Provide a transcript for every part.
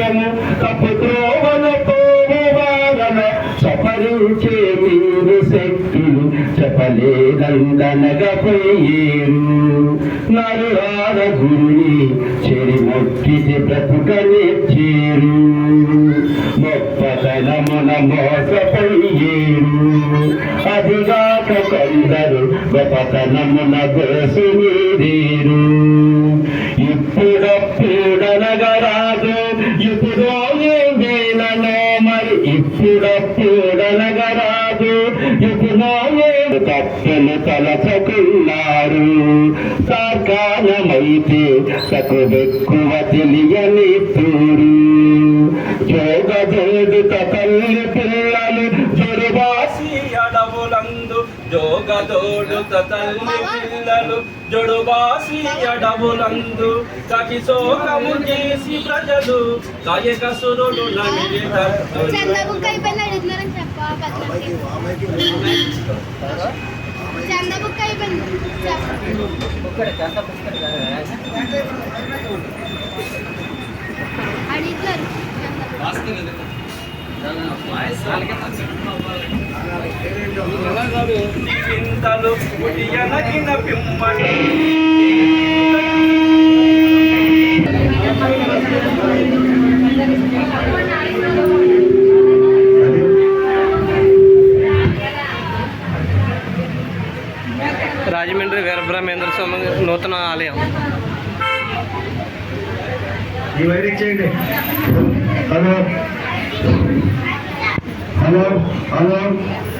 దేశము తప్పు త్రోవల పోవారన చపరించే మీరు శక్తులు చెప్పలేదందనగపోయేరు నరురార గురుని చెరి మొక్కితే బ్రతుకనిచ్చేరు మొప్పతనమున మోసపోయేరు అదిగాక కొందరు గొప్పతనమున గోసు మీరేరు మరి ఇప్పుడప్పుడనగరాదు ఇప్పుడో తప్పులు తలచుకున్నారు. సాకాలమైతే సకువెక్కువ తెలియని తూరు. జోగజోడుత తల్లి పిల్లలు జోగదోడుత తల్లి పిల్లలు జొడుబాసి అడవులందు కటి శోకము చేసి ప్రజలు కాయకసురుడు నమిలి తత్తులు. చింతలు ఉడియనగిన పిమ్మని. రాజమండ్రి వీరబ్రహ్మేంద్ర స్వామి నూతన ఆలయం. ఈ వైర్ చేయండి. హలో. హలో. హలో.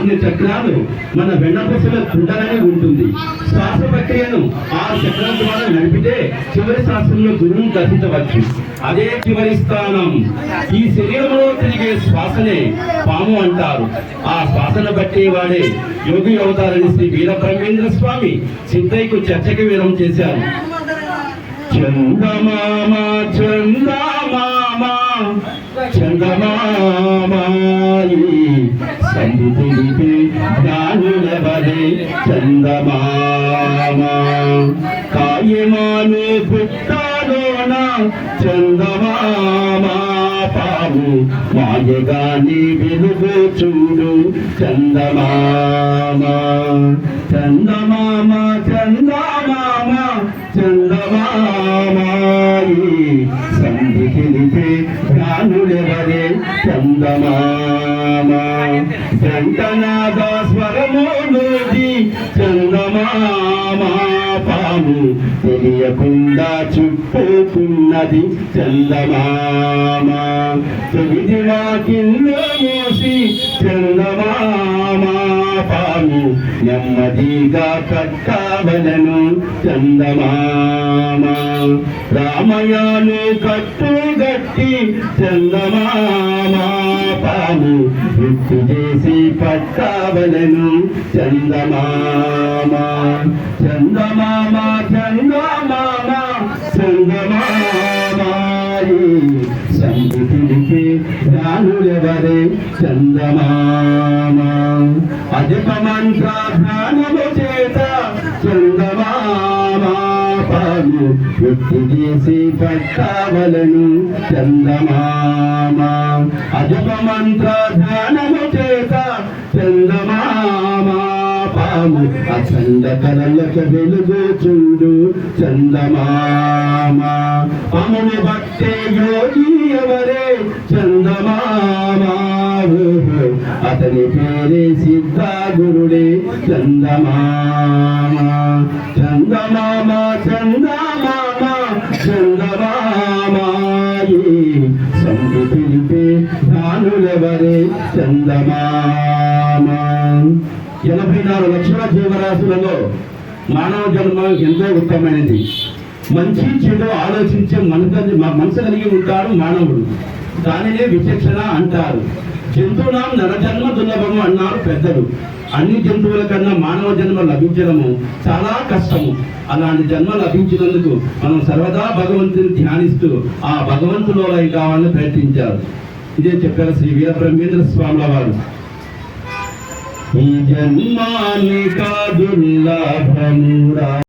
ఆజ్ఞ చక్రాలు మన వెన్నపూసల కుండలనే ఉంటుంది. శ్వాస ప్రక్రియను ఆ చక్రం ద్వారా నడిపితే చివరి శ్వాసంలో గురువు దర్శించవచ్చు అదే చివరి స్థానం. ఈ శరీరంలో తిరిగే శ్వాసనే పాము అంటారు. ఆ శ్వాసను బట్టి వాడే యోగి అవుతారని శ్రీ వీరబ్రహ్మేంద్ర స్వామి సిద్ధయ్యకు చర్చకి విరం చేశారు. చందమామ చందమామ. సంతుడి సంబుతుడికి జ్ఞానులవలే చందమామ. కాయమాను పుట్టాలోన చందమామ పాము. మాయగాని వెలుగు చూడు చందమామ. చందమా జ్ఞానులెవరే చందమామ. జంటనాద స్వరములోది చందమామ పాము తెలియకుండా చుట్టుకున్నది చందమామ. తొమ్మిది మా కిల్లో చూసి చందమామాపాను నెమ్మదిగా కట్టవలను చందమామ. రామయాను కట్టుగట్టి చందమామాపాను పాము చేసి పట్టవలను చందమామ. చందమామ చందమామ. రానులెవరే చందమామ. అజప మంత్ర ధ్యానము చేత చందమామ. పాము వృత్తి చేసి పట్టవలను చందమామ. అజప మంత్ర ధ్యానము చంద కలలక వెలుగు చూడు చందమామ పముని భక్తే యోగి ఎవరే? చందమామ అతని పేరే సిద్ధ గురుడే చందమామ చందమామ చందమామ చందమామాయి సంధి పిలిపే దానులెవరే చందమామా ఎనభై నాలుగు లక్షల జీవరాశులలో మానవ జన్మ ఎంతో ఉత్తమమైనది. మంచి చెడు ఆలోచించే మనసు మనసు కలిగి ఉంటాడు మానవుడు. దానినే విచక్షణ అంటారు. జంతువునాం నరజన్మ దుర్లభము అన్నారు పెద్దలు. అన్ని జంతువుల కన్నా మానవ జన్మ లభించడము చాలా కష్టము. అలాంటి జన్మ లభించినందుకు మనం సర్వదా భగవంతుని ధ్యానిస్తూ ఆ భగవంతులో కావాలని ప్రయత్నించారు. ఇదే చెప్పారు శ్రీ వీరబ్రహ్మేంద్ర స్వాముల వారు. ఈ జన్మాని కాదుల్లాభమురా